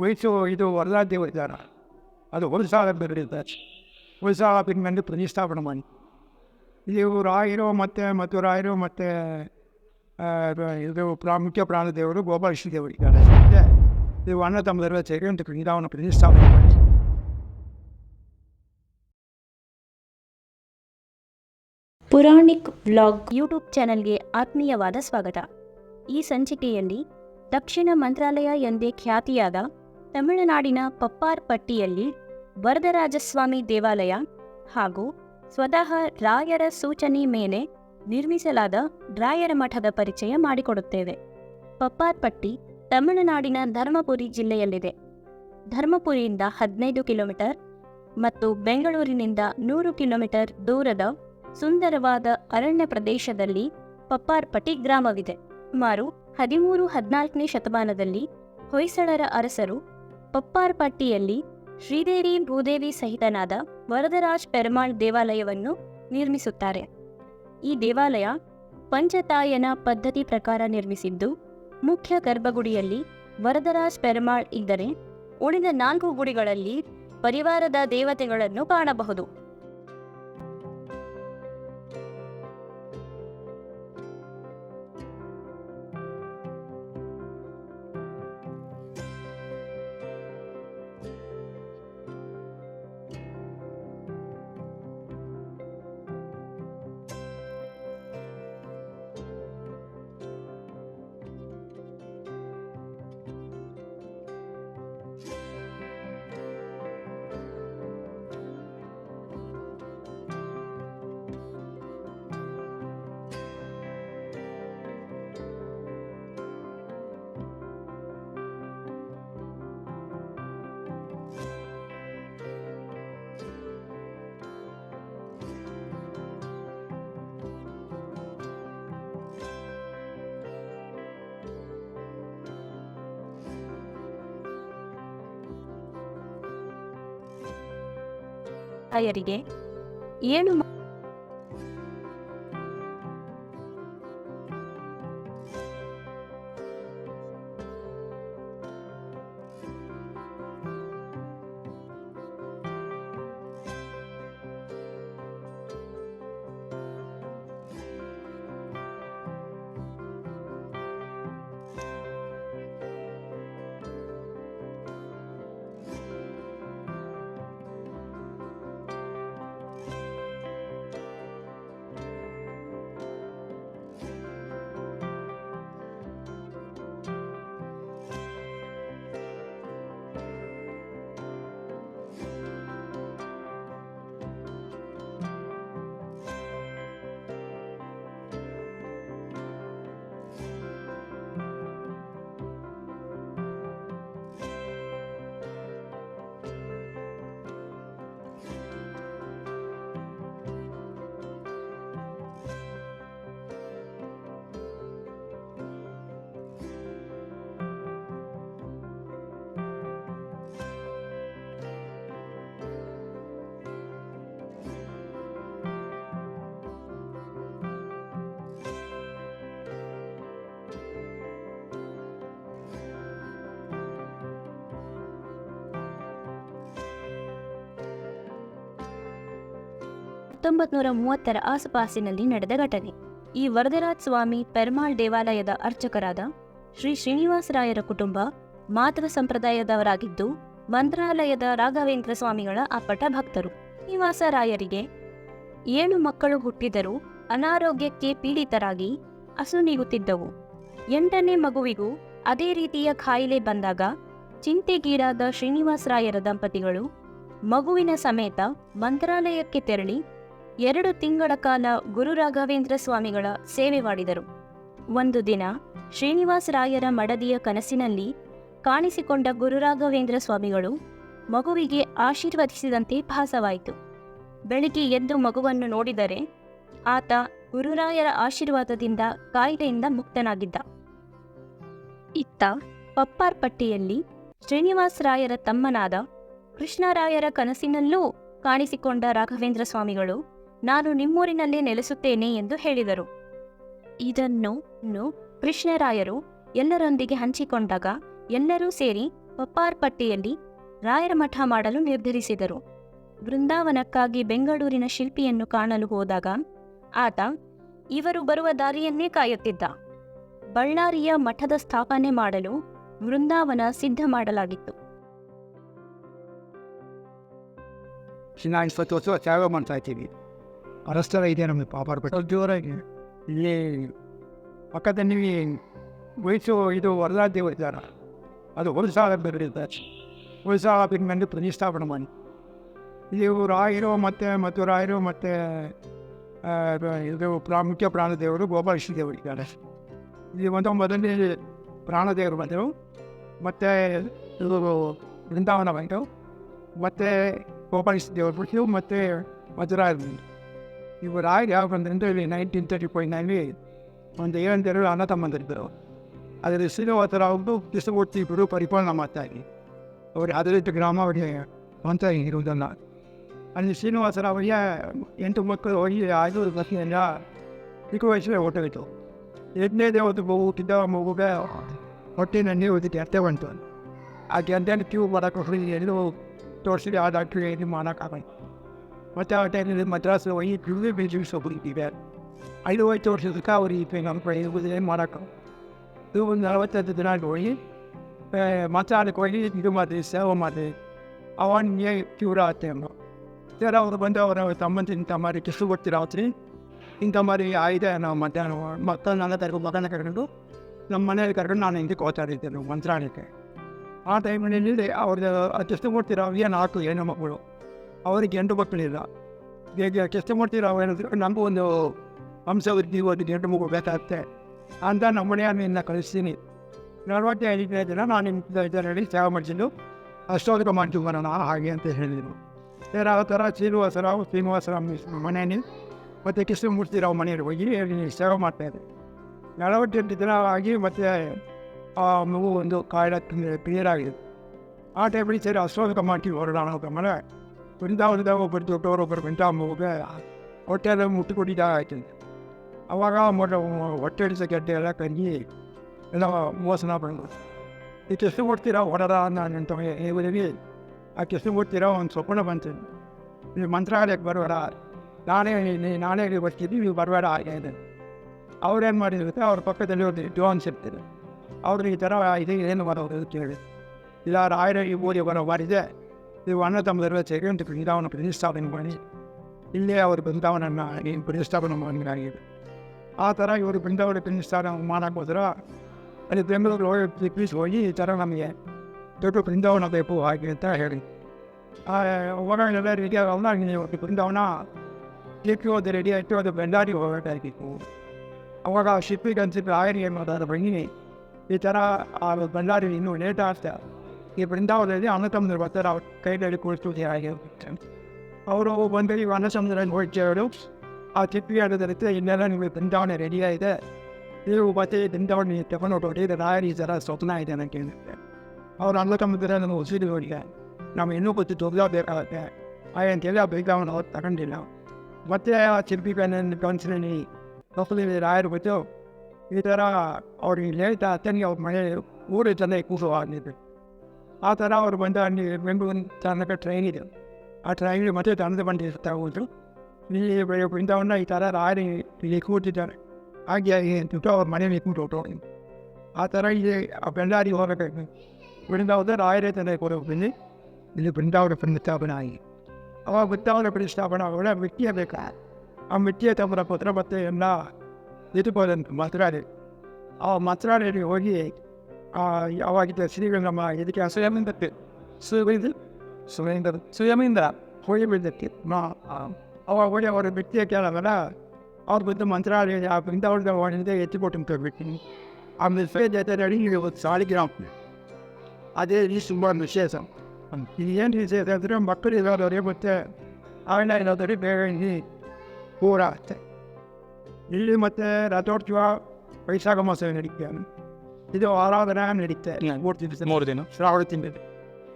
ವಯಸ್ಸು ಇದು ವರದಾ ದೇವಸ್ಥಾನ ಅದು ಹೊಲಸಾಲ ಬೆರೆದಿದೆ ಹೊಲಸಾಲ ಬಿಂದು ಪ್ರತಿಷ್ಠಾಪನೆ ಮಾಡಿ ಇವು ರಾಯರು ಮತ್ತು ಮತ್ತು ರಾಯರು ಮತ್ತು ಇದು ಪ್ರಾ ಮುಖ್ಯ ಪ್ರಾಣ ದೇವರು ಗೋಪಾಲಕೃಷ್ಣ ದೇವರು ಇದ್ದಾರೆ ಮತ್ತೆ ಇವು ಅಣ್ಣ ತಮ್ಮದೆಲ್ಲ ಸೇರಿ ಒಂದು ಬೃಂದಾವನ ಪ್ರತಿಷ್ಠಾಪನೆ ಮಾಡಿ ಪುರಾಣಿಕ್ ವ್ಲಾಗ್ ಯೂಟ್ಯೂಬ್ ಚಾನೆಲ್ಗೆ ಆತ್ಮೀಯವಾದ ಸ್ವಾಗತ ಈ ಸಂಚಿಕೆಯಲ್ಲಿ ದಕ್ಷಿಣ ಮಂತ್ರಾಲಯ ಎಂದೇ ಖ್ಯಾತಿಯಾದ ತಮಿಳುನಾಡಿನ ಪಪ್ಪಾರ್ಪಟ್ಟಿಯಲ್ಲಿ ವರದರಾಜಸ್ವಾಮಿ ದೇವಾಲಯ ಹಾಗೂ ಸ್ವತಃ ರಾಯರ ಸೂಚನೆ ಮೇಲೆ ನಿರ್ಮಿಸಲಾದ ರಾಯರ ಮಠದ ಪರಿಚಯ ಮಾಡಿಕೊಡುತ್ತೇವೆ. ಪಪ್ಪಾರ್ಪಟ್ಟಿ ತಮಿಳುನಾಡಿನ ಧರ್ಮಪುರಿ ಜಿಲ್ಲೆಯಲ್ಲಿದೆ. ಧರ್ಮಪುರಿಯಿಂದ ಹದಿನೈದು ಕಿಲೋಮೀಟರ್ ಮತ್ತು ಬೆಂಗಳೂರಿನಿಂದ ನೂರು ಕಿಲೋಮೀಟರ್ ದೂರದ ಸುಂದರವಾದ ಅರಣ್ಯ ಪ್ರದೇಶದಲ್ಲಿ ಪಪ್ಪಾರ್ಪಟ್ಟಿ ಗ್ರಾಮವಿದೆ. ಸುಮಾರು ಹದಿಮೂರು ಹದಿನಾಲ್ಕನೇ ಶತಮಾನದಲ್ಲಿ ಹೊಯ್ಸಳರ ಅರಸರು ಪಪ್ಪಾರ್ಪಟ್ಟಿಯಲ್ಲಿ ಶ್ರೀದೇವಿ ಭೂದೇವಿ ಸಹಿತನಾದ ವರದರಾಜ್ ಪೆರಮಾಳ್ ದೇವಾಲಯವನ್ನು ನಿರ್ಮಿಸುತ್ತಾರೆ. ಈ ದೇವಾಲಯ ಪಂಚತಾಯನ ಪದ್ಧತಿ ಪ್ರಕಾರ ನಿರ್ಮಿಸಿದ್ದು, ಮುಖ್ಯ ಗರ್ಭಗುಡಿಯಲ್ಲಿ ವರದರಾಜ್ ಪೆರಮಾಳ್ ಇದ್ದರೆ, ಉಳಿದ ನಾಲ್ಕು ಗುಡಿಗಳಲ್ಲಿ ಪರಿವಾರದ ದೇವತೆಗಳನ್ನು ಕಾಣಬಹುದು. ರಾಯರಿಗೆ ಏಳು ಹತ್ತೊಂಬತ್ತು ನೂರ ಮೂವತ್ತರ ಆಸುಪಾಸಿನಲ್ಲಿ ನಡೆದ ಘಟನೆ. ಈ ವರದರಾಜ್ ಸ್ವಾಮಿ ಪೆರ್ಮಾಳ್ ದೇವಾಲಯದ ಅರ್ಚಕರಾದ ಶ್ರೀ ಶ್ರೀನಿವಾಸರಾಯರ ಕುಟುಂಬ ಮಾತೃ ಸಂಪ್ರದಾಯದವರಾಗಿದ್ದು, ಮಂತ್ರಾಲಯದ ರಾಘವೇಂದ್ರ ಸ್ವಾಮಿಗಳ ಅಪ್ಪಟ ಭಕ್ತರು. ಶ್ರೀನಿವಾಸರಾಯರಿಗೆ ಏಳು ಮಕ್ಕಳು ಹುಟ್ಟಿದರೂ ಅನಾರೋಗ್ಯಕ್ಕೆ ಪೀಡಿತರಾಗಿ ಅಸುನೀಗುತ್ತಿದ್ದವು ಎಂಟನೇ ಮಗುವಿಗೂ ಅದೇ ರೀತಿಯ ಕಾಯಿಲೆ ಬಂದಾಗ ಚಿಂತೆಗೀಡಾದ ಶ್ರೀನಿವಾಸರಾಯರ ದಂಪತಿಗಳು ಮಗುವಿನ ಸಮೇತ ಮಂತ್ರಾಲಯಕ್ಕೆ ತೆರಳಿ ಎರಡು ತಿಂಗಳ ಕಾಲ ಗುರು ರಾಘವೇಂದ್ರ ಸ್ವಾಮಿಗಳ ಸೇವೆ ಮಾಡಿದರು. ಒಂದು ದಿನ ಶ್ರೀನಿವಾಸರಾಯರ ಮಡದಿಯ ಕನಸಿನಲ್ಲಿ ಕಾಣಿಸಿಕೊಂಡ ಗುರು ರಾಘವೇಂದ್ರ ಸ್ವಾಮಿಗಳು ಮಗುವಿಗೆ ಆಶೀರ್ವದಿಸಿದಂತೆ ಭಾಸವಾಯಿತು. ಬೆಳಿಗ್ಗೆ ಎದ್ದು ಮಗುವನ್ನು ನೋಡಿದರೆ ಆತ ಗುರುರಾಯರ ಆಶೀರ್ವಾದದಿಂದ ಕಾಯಿಲೆಯಿಂದ ಮುಕ್ತನಾಗಿದ್ದ. ಇತ್ತ ಪಪ್ಪಾರ್ಪಟ್ಟಿಯಲ್ಲಿ ಶ್ರೀನಿವಾಸರಾಯರ ತಮ್ಮನಾದ ಕೃಷ್ಣರಾಯರ ಕನಸಿನಲ್ಲೂ ಕಾಣಿಸಿಕೊಂಡ ರಾಘವೇಂದ್ರ ಸ್ವಾಮಿಗಳು ನಾನು ನಿಮ್ಮೂರಿನಲ್ಲೇ ನೆಲೆಸುತ್ತೇನೆ ಎಂದು ಹೇಳಿದರು. ಇದನ್ನು ಕೃಷ್ಣರಾಯರು ಎಲ್ಲರೊಂದಿಗೆ ಹಂಚಿಕೊಂಡಾಗ ಎಲ್ಲರೂ ಸೇರಿ ಪಪ್ಪಾರ್ಪಟ್ಟಿಯಲ್ಲಿ ರಾಯರ ಮಠ ಮಾಡಲು ನಿರ್ಧರಿಸಿದರು. ಬೃಂದಾವನಕ್ಕಾಗಿ ಬೆಂಗಳೂರಿನ ಶಿಲ್ಪಿಯನ್ನು ಕಾಣಲು ಹೋದಾಗ ಆತ ಇವರು ಬರುವ ದಾರಿಯನ್ನೇ ಕಾಯುತ್ತಿದ್ದ. ಬಳ್ಳಾರಿಯ ಮಠದ ಸ್ಥಾಪನೆ ಮಾಡಲು ಬೃಂದಾವನ ಸಿದ್ಧ ಮಾಡಲಾಗಿತ್ತು. ಮಾಡ್ತಾ ಇದ್ದೀವಿ. ಅರಸ್ತರ ಇದೆ ನಮಗೆ ಪಾಪರ ಸ್ವಲ್ಪ ಜೋರಾಗಿ. ಇಲ್ಲಿ ಪಕ್ಕದಲ್ಲಿ ವಯಸ್ಸು ಇದು ವರದಾ ಇದ್ದಾರೆ? ಅದು ಹೊಲಸಾಲ ಬೆಳೆದಿದ್ದಾರೆ ಹೊಲಸಾಲ ಬಿಟ್ಟು ಪ್ರತಿಷ್ಠಾಪನೆ ಮಾಡಿ. ಇವು ರಾಯರು ಮತ್ತು ಮತ್ತು ರಾಯರು ಮತ್ತು ಇದು ಪ್ರಾ, ಮುಖ್ಯ ಪ್ರಾಣದೇವರು ಗೋಪಾಲಕೃಷ್ಣ ದೇವರು ಇದ್ದಾರೆ. ಇಲ್ಲಿ ಒಂದು ಮೊದಲನೇ ಪ್ರಾಣದೇವರು ಬಂದರು. ಮತ್ತು ಇದು ಬೃಂದಾವನ ಬಂತು. ಮತ್ತು ಗೋಪಾಲಕೃಷ್ಣ ದೇವರು ಬಿಟ್ಟು ಮತ್ತು ಮಧುರಾಯರು ಬಂದರು ಇವು ರಾಯರು ಯಾವ ಬಂದ್ರಂದ್ರೆ ಇಲ್ಲಿ ನೈನ್ಟೀನ್ ತರ್ಟಿ ಫೈವ್ನಲ್ಲಿ ಒಂದು ಏಳೆಂಟೆರಡು ಅಣ್ಣ ತಮ್ಮಂದಿರಿದ್ದರು ಅದರ ಶ್ರೀನಿವಾಸರ ಅವರು ಕೃಷ್ಣಮೂರ್ತಿ ಇಬ್ಬರು ಪರಿಪಾಲನೆ ಮಾಡ್ತಾಯಿದ್ವಿ ಅವರು ಹದಿನೆಂಟು ಗ್ರಾಮ ಅವರಿಗೆ ಸ್ವಂತ ಇರುವುದಲ್ಲ ಅಲ್ಲಿ ಶ್ರೀನಿವಾಸರಾವಯ್ಯ ಎಂಟು ಮಕ್ಕಳು ಹೋಗಿ ಐದು ವರ್ಷದಿಂದ ಚಿಕ್ಕ ವಯಸ್ಸಲ್ಲೇ ಹೊಟ್ಟೋಗಿತ್ತು ಎಂಟನೇದೇ ಒಂದು ಮಗು ಹುಟ್ಟಿದ್ದ ಮಗುಗೆ ಹೊಟ್ಟೆನಲ್ಲಿ ಒಂದು ಗೆತ್ತೆ ಬಂತು ಆ ಗೆದ್ದೆನ ಕ್ಯೂ ಮಾಡೋಕೆ ಹೋಗಿ ಎಲ್ಲೂ ತೋರಿಸಿ ಆ ಡಾಕ್ಟ್ರಿಗೆ ಇದು ಮಾಡೋಕ್ಕಾಗಲ್ಲ ಮತ್ತು ಆ ಟೈಮಲ್ಲಿ ಮದ್ರಾಸು ಹೋಗಿ ಕ್ಯೂಗೆ ಬೇಜಿಸ್ ಹೋಗ್ಬಿಟ್ಟಿದ್ದೆ ಐದು ಐದು ವರ್ಷದಕ್ಕೆ ಅವ್ರಿಗೆ ನಮ್ಮ ಕಡೆ ಏನು ಮಾಡೋಕ್ಕೆ ಇದು ಒಂದು ನಲವತ್ತೈದು ದಿನ ಹೋಗಿ ಮಾತಾಡಕ್ಕೆ ಹೋಗಿ ಇದು ಮಾಡಿ ಸೇವೆ ಮಾಡಿ ಅವನಿಗೆ ಕ್ಯೂರ್ ಆಗುತ್ತೆ ಅನ್ನೋ ಸರ್ ಅವರು ಬಂದು ಅವರ ತಮ್ಮಂತ ಇಂಥ ಮಾರಿ ಕಿಸ್ತು ಕೊಡ್ತೀರ ಅವತ್ರಿ ಇಂಥ ಮಾರಿ ಆಯ್ದೆ ನಾವು ಮಧ್ಯಾಹ್ನ ಮತ್ತೆ ನನ್ನ ತರಗು ಮಗನ ಕರ್ಕೊಂಡು ನಮ್ಮ ಮನೇಲಿ ಕರ್ಕೊಂಡು ನಾನು ಹಿಂದಕ್ಕೆ ಹೋಗ್ತಾ ಇದ್ದೆ ಮಂತ್ರಾಲಯಕ್ಕೆ ಆ ಟೈಮಿನಲ್ಲಿ ಅವ್ರದ್ದು ಕಿಸ್ತು ಕೊಡ್ತೀರ ಏನು ಆಟು ಏನೋ ಮಕ್ಕಳು ಅವರಿಗೆ ಎಂಟು ಮಕ್ಕಳಿಲ್ಲ. ಈಗ ಕಿಸ್ತು ಮಾಡ್ತೀರ ಏನಾದರೂ? ನಮಗೂ ಒಂದು ವಂಶವೃದ್ಧಿ ಒಂದು ಎಂಟು ಮಗು ಬೇಕಾಗುತ್ತೆ. ಅಂತ ನಮ್ಮ ಮನೆಯನ್ನ ಕಳಿಸ್ತೀನಿ. ನಲವತ್ತೈದನೇ ದಿನ ನಾನು ನಿಮ್ಮ ಇದರಲ್ಲಿ ಸೇವೆ ಮಾಡಿಸಿದ್ದು. ಅಷ್ಟೋದಕ ಮಾಡ್ತೀವಿ ಬರೋಣ, ಹಾಗೆ ಅಂತ ಹೇಳಿದರು. ಆ ಥರ ಶ್ರೀನಿವಾಸರಾವ್ ಶ್ರೀನಿವಾಸರಾವ್ ಮನೆಯಲ್ಲಿ. ಮತ್ತು ಕೃಷ್ಣಮೂರ್ತಿರಾವ್ ಮನೆಯಲ್ಲಿ ಹೋಗಿ ಸೇವೆ ಮಾಡ್ತಾಯಿದ್ದೆ ನಲವತ್ತೆಂಟು ದಿನ ಆಗಿ ಮತ್ತು, ಆ, ಮಗು ಒಂದು ಕಾಯಿಲೆ ಕ್ಲಿಯರ್ ಆಗಿದೆ. ಆ ಟೈಮಲ್ಲಿ ಸರಿ ಅಷ್ಟೋದಕ ಮಾಡ್ತೀವಿ ಹೊರಡೋಣ ಅಂತ ಮನೆ ಬೃಂದಾವನದಾಗ ಒಬ್ಬರು ದೊಡ್ಡವರು ಒಬ್ಬರು ಬಂದ ಮಗುಗೆ ಹೊಟ್ಟೆಲ್ಲ ಮುಟ್ಟು ಕೊಟ್ಟಿದ್ದಾಗ ಆಯ್ತು ಅವಾಗ ಮೊಟ್ಟ ಹೊಟ್ಟೆ ಹಿಡಿಸೋ ಗೆಡ್ಡೆ ಎಲ್ಲ ಕರಗಿ ಎಲ್ಲ ಮೋಸನ ಬಂದು ಈ ಕೆಸರು ಕೊಡ್ತೀರಾ ಹೊರಡ ನಾನು ಅಂತ ಹೇಳಿ ಆ ಕೆಸರು ಕೊಡ್ತೀರಾ ಒಂದು ಸ್ವಪ್ನ ಬಂತು ನೀವು ಮಂತ್ರಾಲಯಕ್ಕೆ ಬರಬೇಡ ನಾನೇ ನೀ- ನಾನೇ ಇಲ್ಲಿ ಬರ್ತಿದ್ವಿ ನೀವು ಬರಬೇಡ ಹಾಗೆ ಇದೆ ಅವ್ರೇನು ಮಾಡಿರುತ್ತೆ ಅವ್ರ ಪಕ್ಕದಲ್ಲಿ ಒಂದು ಜೋನ್ಸ್ ಇರ್ತಾರೆ ಅವ್ರು ಈ ಥರ ಇದು ಏನು ಬರೋದು ಅಂತ ಹೇಳಿ ಇಲ್ಲ ರಾಯರ ಈ ಊರಿಗೆ ಬರೋ ಬಾರಿದೆ ನೀವು ಅಣ್ಣ ತಮ್ಮದರ ಸೇರಿ ಒಂದು ಬೃಂದಾವನ ಪ್ರತಿಷ್ಠಾಪನೆ ಮಾಡಿ ಇಲ್ಲೇ ಅವರು ಬೃಂದಾವನನ್ನು ಈ ಪ್ರತಿಷ್ಠಾಪನೆ ಮಾಡಲಾಗಿದೆ ಆ ಥರ ಇವರು ಬೃಂದಾವನ ಪ್ರತಿಷ್ಠಾಪನೆ ಮಾಡೋಕೆ ಹೋದ್ರೆ ಅಲ್ಲಿ ಬೆಂಗಳೂರು ಹೋಗಿ ದಿಗ್ವಿಸ್ ಹೋಗಿ ಈ ಥರ ನಮಗೆ ದೊಡ್ಡ ಬೃಂದಾವನ ಬೇಕು ಹಾಗೆ ಅಂತ ಹೇಳಿ ಅವಾಗ ಎಲ್ಲ ರೆಡಿ ಆಗಲ್ಲ ನೀವು ಬೃಂದಾವನ ಕ್ಲಿಪ್ಪಿ ಹೋದ ರೆಡಿ ಆಯಿತು ಅದು ಬೆಂಡಾರಿಗೆ ಹೋಗಬೇಕಾಗಿತ್ತು ಅವಾಗ ಶಿಪ್ಪಿಗೆ ಅನ್ಸಿಟ್ಟು ಆಯರಿಗೆ ಏನು ಮಾಡೋದು ಬನ್ನಿ ಈ ಥರ ಆ ಬಳ್ಳಾರಿ ಇನ್ನೂ ಲೇಟ್ ಆಗ್ತಾ ಈ ಬೃಂದಾವನದಲ್ಲಿ ಅನ್ನ ತಮ್ಮದ್ರು ಬರ್ತಾರೆ ಅವ್ರ ಕೈಯಲ್ಲಿ ಕುಳಿತು ಹಾಗೆ ಅವರು ಬಂದು ನೀವು ಅನ್ನ ಸಮುದ್ರದಲ್ಲಿ ಹೋಗ್ತೇವೆ ಆ ಚಿಪ್ಪಿ ಆಡೋದಿರುತ್ತೆ ಇನ್ನೆಲ್ಲ ನಿಮಗೆ ಬೃಂದಾವನ ರೆಡಿ ಆಗಿದೆ ನೀವು ಮತ್ತೆ ಬೃಂದಾವನ ತಗೊಂಡು ಹೊರಟೋಡಿ ಇದು ರಾಯರಿ ಈ ಥರ ಸ್ವಪ್ನ ಇದೆ ಅಂತ ಕೇಳಿರುತ್ತೆ ಅವ್ರು ಅನ್ನ ತಮ್ಮದ್ರೆ ನಾನು ಉಸಿರು ನೋಡಿದೆ ನಾವು ಇನ್ನೂ ಗೊತ್ತು ತೊಗೊಳಬೇಕಾಗತ್ತೆ ಆ ಅಂತೇಳಿ ಆ ಬೃಂದಾವನ ಅವ್ರು ತಗೊಂಡಿಲ್ಲ ಮತ್ತೆ ಆ ಚಿಪ್ಪಿ ಪೆನ್ನ ಕನ್ಸಿನಲ್ಲಿ ತಪ್ಪಲಿ ರಾಯರು ಬಿಟ್ಟು ಈ ಥರ ಅವ್ರಿಗೆ ಲೇಟ್ ಅತ್ತನಿಗೆ ಅವ್ರ ಮನೆ ಊರು ಚೆನ್ನಾಗಿ ಕೂಸು ಆಗಿದ್ದು ಆ ಥರ ಅವ್ರು ಬಂದ ಅಲ್ಲಿ ಬೆಂಗಳೂರಿನ ತನಕ ಟ್ರೈನ್ ಇದೆ ಆ ಟ್ರೈನ್ ಮತ್ತೆ ತಂದು ಬಂದು ತಗೊಂಡು ಇಲ್ಲಿ ಬೃಂದಾವನ ಈ ಥರ ರಾಯರಿ ಇಲ್ಲಿ ಕೂತಿದ್ದಾರೆ ಹಾಗೆ ಅಂದ್ಬಿಟ್ಟು ಅವ್ರ ಮನೇಲಿ ಕೂತು ಹೊರಟೋಗಿ ಆ ಥರ ಇಲ್ಲಿ ಆ ಬೆಳ್ಳಾರಿ ಹೋಗಬೇಕು ಬೃಂದಾವನ ರಾಯರೇ ತಂದೆ ಕೊಡೋಗಿ ಇಲ್ಲಿ ಬೃಂದಾವನ ಪ್ರತಿಷ್ಠಾಪನೆ ಆಗಿ ಅವಾಗ ಬೃಂದಾವನ ಪ್ರತಿಷ್ಠಾಪನೆ ಆಗೋಣ ಮಿಟ್ಟಿಯ ಬೇಕಾ ಆ ಮಿಟ್ಟಿಯ ತಮ್ಮರ ಪತ್ರ ಮತ್ತೆ ಎಲ್ಲ ಇದು ಬಂತು ಮತ್ರಾಡಿ ಆ ಮತ್ರಾಡಿಯಲ್ಲಿ ಹೋಗಿ ಅವಾಗಿದ್ದ ಶ್ರೀಗಳು ನಮ್ಮ ಇದಕ್ಕೆ ಸ್ವಯಂದಕ್ಕೆ ಸುರೇಂದ್ರ ಸುರೇಂದ್ರ ಸ್ವಯಂಯಿಂದ ಹೋಗಿ ಬಿದ್ದಕ್ಕೆ ಮಾ ಅವಾಗ ಹೋಗಿ ಅವರ ವ್ಯಕ್ತಿಯ ಕೇಳಲ್ಲ ಅವ್ರು ಬಂದು ಮಂತ್ರಾಲಯ ಆ ಬೃಂದಾವನದ ಒಳಗೆ ಎತ್ತಿಕೊಟ್ಟು ಬಿಟ್ಟು ಆಮೇಲೆ ಫೇ ಜೊತೆ ಇವತ್ತು ಸಾಲಿಗ್ರಾಮ ಅದೇ ಇಲ್ಲಿ ತುಂಬ ವಿಶೇಷ ಇದು ಏನು ವಿಶೇಷ ಅಂದರೆ ಮಕ್ಕಳು ಇರೋದವ್ರಿಗೆ ಮತ್ತೆ ಆಯ್ನ ಇರೋದವ್ರಿಗೆ ಬೇಗ ಇಲ್ಲಿ ಪೂರ ಆಗುತ್ತೆ ಇಲ್ಲಿ ಮತ್ತೆ ರಥೋತ್ಸವ ವೈಶಾಖ ಮಾಸ ನಡೀತೆ ಇದು ಆರಾಧನೆ ನಡೀತೆ. ಮೂರು ದಿವಸ. ಮೂರು ದಿನ. ಶ್ರಾವಣ ತಿಂಗಳು.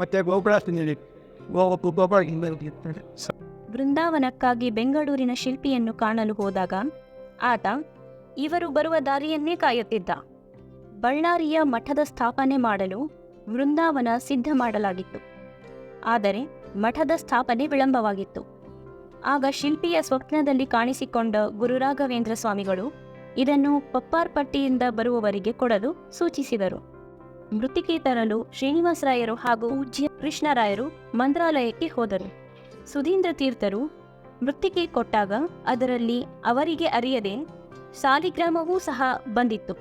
ಮತ್ತೆ ಗೋಕುಲಾಷ್ಟಮಿ ನಡೀತೆ. ಗೋ ಗೋಪಾಲ ಇರ್ತದೆ ಬೃಂದಾವನಕ್ಕಾಗಿ ಬೆಂಗಳೂರಿನ ಶಿಲ್ಪಿಯನ್ನು ಕಾಣಲು ಹೋದಾಗ ಆತ ಇವರು ಬರುವ ದಾರಿಯನ್ನೇ ಕಾಯುತ್ತಿದ್ದ. ಬಳ್ಳಾರಿಯ ಮಠದ ಸ್ಥಾಪನೆ ಮಾಡಲು ವೃಂದಾವನ ಸಿದ್ಧ ಮಾಡಲಾಗಿತ್ತು. ಆದರೆ ಮಠದ ಸ್ಥಾಪನೆ ವಿಳಂಬವಾಗಿತ್ತು. ಆಗ ಶಿಲ್ಪಿಯ ಸ್ವಪ್ನದಲ್ಲಿ ಕಾಣಿಸಿಕೊಂಡ ಗುರುರಾಘವೇಂದ್ರ ಸ್ವಾಮಿಗಳು ಇದನ್ನು ಪಪ್ಪಾರ್ಪಟ್ಟಿಯಿಂದ ಬರುವವರಿಗೆ ಕೊಡಲು ಸೂಚಿಸಿದರು. ಮೃತಿಕೆ ತರಲು ಶ್ರೀನಿವಾಸರಾಯರು ಹಾಗೂ ಪೂಜ್ಯ ಕೃಷ್ಣರಾಯರು ಮಂತ್ರಾಲಯಕ್ಕೆ ಹೋದರು. ಸುಧೀಂದ್ರ ತೀರ್ಥರು ಮೃತ್ತಿಕೆ ಕೊಟ್ಟಾಗ ಅದರಲ್ಲಿ ಅವರಿಗೆ ಅರಿಯದೆ ಸಾಲಿಗ್ರಾಮವೂ ಸಹ ಬಂದಿತ್ತು.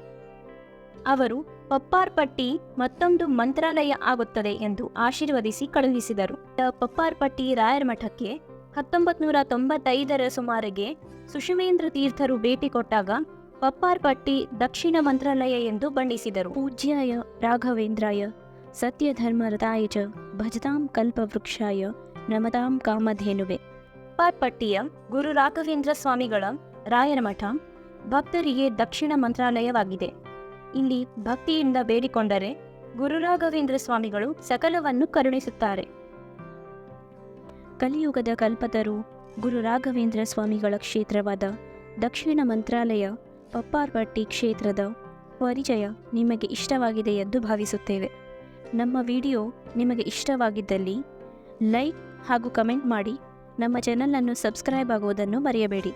ಅವರು ಪಪ್ಪಾರ್ಪಟ್ಟಿ ಮತ್ತೊಂದು ಮಂತ್ರಾಲಯ ಆಗುತ್ತದೆ ಎಂದು ಆಶೀರ್ವದಿಸಿ ಕಳುಹಿಸಿದರು. ಪಪ್ಪಾರ್ಪಟ್ಟಿ ರಾಯರ ಮಠಕ್ಕೆ ಹತ್ತೊಂಬತ್ತು ನೂರ ತೊಂಬತ್ತೈದರ ಸುಮಾರಿಗೆ ಸುಷಮೇಂದ್ರ ತೀರ್ಥರು ಭೇಟಿ ಕೊಟ್ಟಾಗ ಪಪ್ಪಾರ್ಪಟ್ಟಿ ದಕ್ಷಿಣ ಮಂತ್ರಾಲಯ ಎಂದು ಬಣ್ಣಿಸಿದರು. ಪೂಜ್ಯಾಯ ರಾಘವೇಂದ್ರಾಯ ಸತ್ಯಧರ್ಮರತಾಯ ಚ ಭಜತಾಂ ಕಲ್ಪವೃಕ್ಷಾಯ ನಮತಾಂ ಕಾಮಧೇನುವೆ. ಪಪ್ಪಾರ್ಪಟ್ಟಿಯ ಗುರು ರಾಘವೇಂದ್ರ ಸ್ವಾಮಿಗಳ ರಾಯರ ಮಠ ಭಕ್ತರಿಗೆ ದಕ್ಷಿಣ ಮಂತ್ರಾಲಯವಾಗಿದೆ. ಇಲ್ಲಿ ಭಕ್ತಿಯಿಂದ ಬೇಡಿಕೊಂಡರೆ ಗುರು ರಾಘವೇಂದ್ರ ಸ್ವಾಮಿಗಳು ಸಕಲವನ್ನು ಕರುಣಿಸುತ್ತಾರೆ. ಕಲಿಯುಗದ ಕಲ್ಪತರು ಗುರು ರಾಘವೇಂದ್ರ ಸ್ವಾಮಿಗಳ ಕ್ಷೇತ್ರವಾದ ದಕ್ಷಿಣ ಮಂತ್ರಾಲಯ ಪಪ್ಪಾರ್ಪಟ್ಟಿ ಕ್ಷೇತ್ರದ ಪರಿಚಯ ನಿಮಗೆ ಇಷ್ಟವಾಗಿದೆ ಎಂದು ಭಾವಿಸುತ್ತೇವೆ. ನಮ್ಮ ವಿಡಿಯೋ ನಿಮಗೆ ಇಷ್ಟವಾಗಿದ್ದಲ್ಲಿ ಲೈಕ್ ಹಾಗೂ ಕಮೆಂಟ್ ಮಾಡಿ. ನಮ್ಮ ಚಾನಲನ್ನು ಸಬ್ಸ್ಕ್ರೈಬ್ ಆಗುವುದನ್ನು ಮರೆಯಬೇಡಿ.